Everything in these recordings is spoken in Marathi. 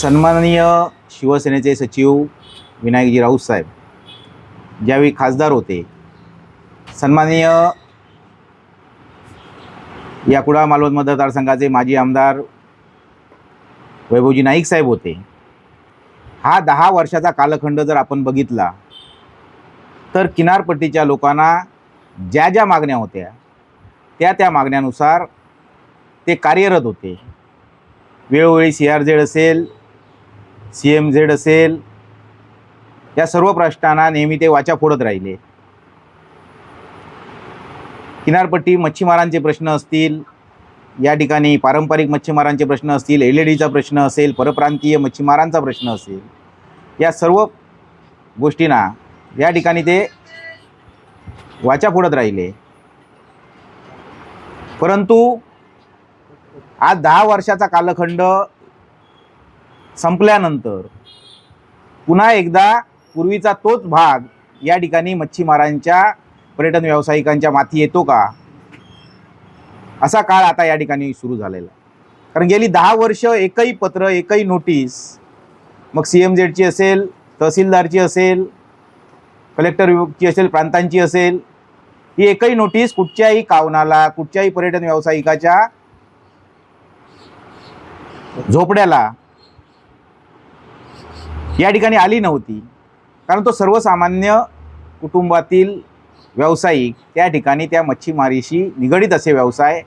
सन्माननीय शिवसेनेचे सचिव विनायकजी राऊत साहेब ज्यावेळी खासदार होते सन्माननीय या कुडाळ मालवण मतदारसंघाचे माजी आमदार वैभवजी नाईक साहेब होते. हा दहा वर्षाचा कालखंड जर आपण बघितला तर किनारपट्टीच्या लोकांना ज्या ज्या मागण्या होत्या त्या त्या मागण्यानुसार ते कार्यरत होते. वेळोवेळी सी आर झेड असेल सी एम झेड असेल या सर्व प्रश्नांना नेहमी ते वाचा फोडत राहिले. किनारपट्टी मच्छीमारांचे प्रश्न असतील या ठिकाणी पारंपरिक मच्छीमारांचे प्रश्न असतील एल ई डीचा प्रश्न असेल परप्रांतीय मच्छीमारांचा प्रश्न असेल या सर्व गोष्टींना या ठिकाणी ते वाचा फोडत राहिले. परंतु आज दहा वर्षाचा कालखंड संपल्यानंतर पुन्हा एकदा पूर्वीचा तोच भाग या ठिकाणी मच्छीमारांच्या पर्यटन व्यावसायिकांच्या माथी येतो का? असा काळ आता या ठिकाणी सुरू झालेला. कारण गेली दहा वर्ष एकही पत्र एकही नोटीस मग सी एम झेडची असेल तहसीलदारची असेल कलेक्टर विभागची असेल प्रांतांची असेल ही एकही नोटीस कुठच्याही कावनाला कुठच्याही पर्यटन व्यावसायिकाच्या झोपड्याला या ठिकाणी आली नव्हती. कारण तो सर्वसामान्य कुटुंबातील व्यावसायिक त्या ठिकाणी त्या मच्छीमारीशी निगडीत असे व्यवसाय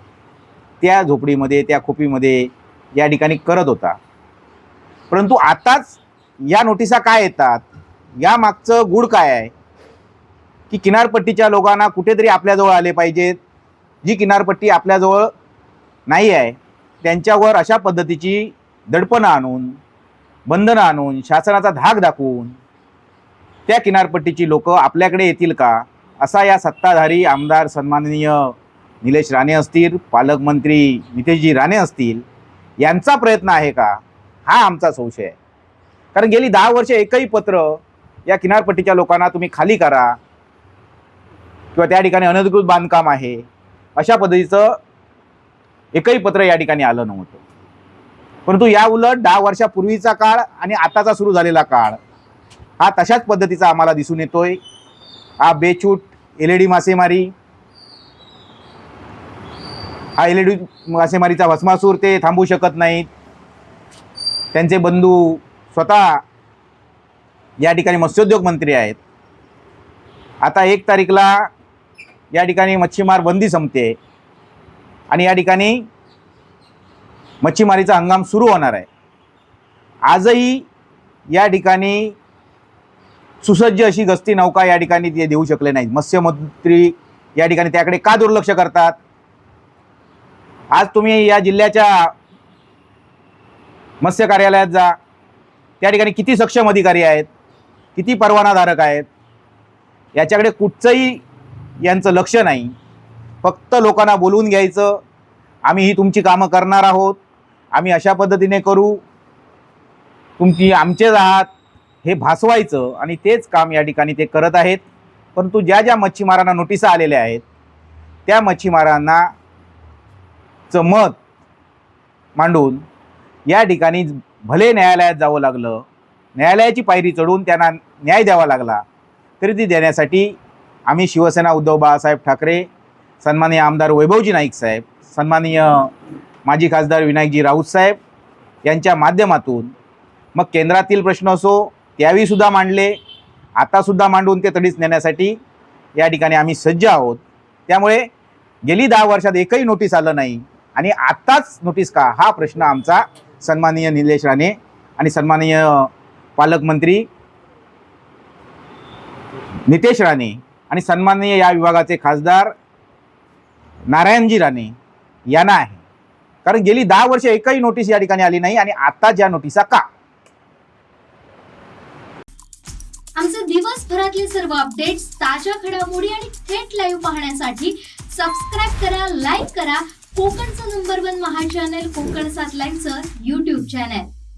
त्या झोपडीमध्ये त्या खोपीमध्ये या ठिकाणी करत होता. परंतु आताच या नोटिसा काय येतात? या मागचं गुड काय आहे? की किनारपट्टीच्या लोकांना कुठेतरी आपल्याजवळ आले पाहिजेत. जी किनारपट्टी आपल्याजवळ नाही आहे त्यांच्यावर अशा पद्धतीची दडपणं आणून बंधनं आणून शासनाचा धाक दाखवून त्या किनारपट्टीची लोक आपल्याकडे येतील का? असा या सत्ताधारी आमदार सन्माननीय निलेश राणे असतील पालकमंत्री नितेशजी राणे असतील यांचा प्रयत्न आहे का? हा आमचा संशय आहे. कारण गेली दहा वर्ष एकही पत्र या किनारपट्टीच्या लोकांना तुम्ही खाली करा किंवा त्या ठिकाणी अनधिकृत बांधकाम आहे अशा पद्धतीचं एकही पत्र या ठिकाणी आलं नव्हतं. परंतु या उलट दहा वर्षापूर्वीचा काळ आणि आताचा सुरू झालेला काळ हा तशाच पद्धतीचा आम्हाला दिसून येतोय. हा बेछूट एल ई डी मासेमारी हा एल ई डी मासेमारीचा भस्मासूर ते थांबू शकत नाहीत. त्यांचे बंधू स्वतः या ठिकाणी मत्स्योद्योग मंत्री आहेत. आता एक तारीखला या ठिकाणी मच्छीमार बंदी संपते आणि या ठिकाणी मच्छीमारीचा हंगाम सुरू होणार आहे. आजही या ठिकाणी सुसज्ज अशी गस्ती नौका या ठिकाणी ते देऊ शकले नाहीत. मत्स्यमंत्री या ठिकाणी त्याकडे का दुर्लक्ष करतात? आज तुम्ही या जिल्ह्याच्या मत्स्य कार्यालयात जा. त्या ठिकाणी किती सक्षम अधिकारी आहेत? किती परवानाधारक आहेत? याच्याकडे कुठचंही यांचं लक्ष नाही. फक्त लोकांना बोलवून घ्यायचं. आम्ही ही तुमची कामं करणार आहोत. आम्ही अशा पद्धतीने करू. तुमची आमचेच आहात. हे भासवायचं आणि तेच काम या ठिकाणी ते करत आहेत. परंतु ज्या ज्या मच्छीमारांना नोटिसा आलेल्या आहेत त्या मच्छीमारांना चं मत मांडून या ठिकाणी भले न्यायालयात जावं लागलं न्यायालयाची पायरी चढून त्यांना न्याय द्यावा लागला तरी ती देण्यासाठी आम्ही शिवसेना उद्धव बाळासाहेब ठाकरे सन्माननीय आमदार वैभवजी नाईक साहेब सन्माननीय माजी खासदार विनायकजी राऊत साहेब यांच्या माध्यमातून मग केंद्रातील प्रश्न असो त्यावेळीसुद्धा मांडले. आतासुद्धा मांडून ते तडीच नेण्यासाठी या ठिकाणी आम्ही सज्ज आहोत. त्यामुळे गेली दहा वर्षात एकही नोटीस आलं नाही आणि आत्ताच नोटीस का? हा प्रश्न आमचा सन्माननीय निलेश राणे आणि सन्माननीय पालकमंत्री नितेश राणे आणि सन्माननीय या विभागाचे खासदार नारायणजी राणे यांना आहे. कारण गेली दहा वर्ष एकही नोटीस या ठिकाणी आली नाही आणि आता ज्या नोटिसा का? आमचे दिवसभरातले सर्व अपडेट्स ताज्या घडामोडी आणि थेट लाईव्ह पाहण्यासाठी सबस्क्राईब करा लाईक करा. कोकणचं नंबर वन महा चॅनल कोकण सात लाईव्हचं युट्यूब चॅनल